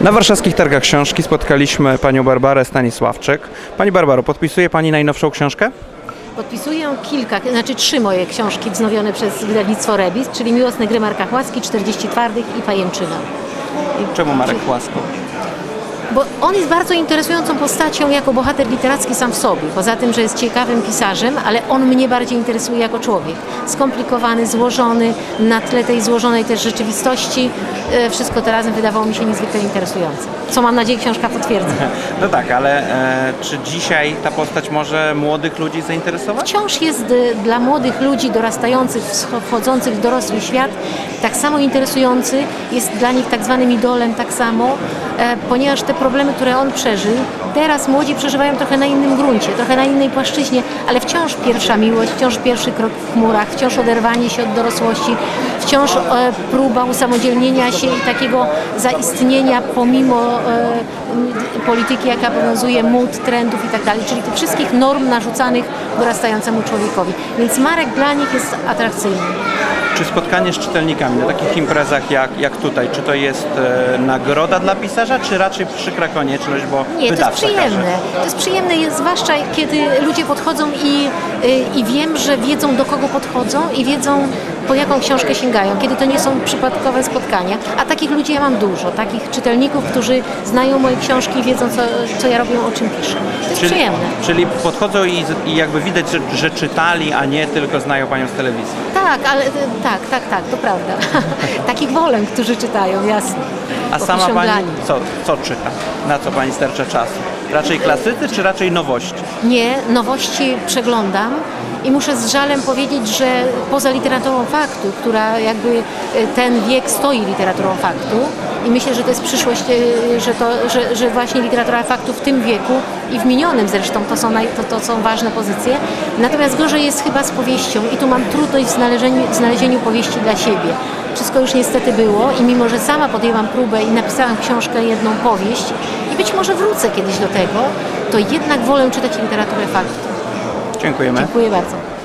Na warszawskich targach książki spotkaliśmy panią Barbarę Stanisławczyk. Pani Barbaro, podpisuje pani najnowszą książkę? Podpisuję kilka, znaczy trzy moje książki wznowione przez wydawnictwo Rebis, czyli Miłosny gry Marka Chłaski, 40 twardych i Pajęczyna. Czemu Marek Łasko? Bo on jest bardzo interesującą postacią jako bohater literacki sam w sobie. Poza tym, że jest ciekawym pisarzem, ale on mnie bardziej interesuje jako człowiek. Skomplikowany, złożony, na tle tej złożonej też rzeczywistości. E, Wszystko to razem wydawało mi się niezwykle interesujące. Co mam nadzieję książka potwierdzi. No tak, ale e, czy dzisiaj ta postać może młodych ludzi zainteresować? Wciąż jest e, dla młodych ludzi dorastających, wchodzących w dorosły świat tak samo interesujący, jest dla nich tak zwanym idolem tak samo, ponieważ te problemy, które on przeżył, teraz młodzi przeżywają trochę na innym gruncie, trochę na innej płaszczyźnie, ale wciąż pierwsza miłość, wciąż pierwszy krok w chmurach, wciąż oderwanie się od dorosłości, wciąż e, próba usamodzielnienia się i takiego zaistnienia pomimo e, polityki, jaka obowiązuje, mód, trendów i tak czyli tych wszystkich norm narzucanych dorastającemu człowiekowi. Więc Marek dla nich jest atrakcyjny. Czy spotkanie z czytelnikami na takich imprezach jak, jak tutaj, czy to jest e, nagroda dla pisarza, czy raczej przykra konieczność, bo Nie, to jest wydawca przyjemne. każe? To jest przyjemne, jest, zwłaszcza kiedy ludzie podchodzą i, y, i wiem, że wiedzą do kogo podchodzą i wiedzą po jaką książkę sięgają, kiedy to nie są przypadkowe spotkania. A takich ludzi ja mam dużo, takich czytelników, którzy znają moje książki i wiedzą co, co ja robię, o czym piszę. To jest przyjemne. czyli podchodzą i, i jakby widać, że, że czytali, a nie tylko znają panią z telewizji. Tak, ale y, tak, tak, tak, to prawda. Takich wolę, którzy czytają, jasne. A Bo sama pani co, co czyta? Na co pani starcza czasu? Raczej klasycy, czy raczej nowości? Nie, nowości przeglądam i muszę z żalem powiedzieć, że poza literaturą faktu, która jakby e, ten wiek stoi literaturą faktu i myślę, że to jest przyszłość, e, że, to, że, że właśnie literatura faktu w tym wieku i w minionym zresztą to są, naj, to, to są ważne pozycje. Natomiast gorzej jest chyba z powieścią i tu mam trudność w znalezieniu, w znalezieniu powieści dla siebie. Wszystko już niestety było i mimo, że sama podjęłam próbę i napisałam książkę, jedną powieść i być może wrócę kiedyś do tego, to jednak wolę czytać literaturę faktu. Dziękujemy. Dziękuję bardzo.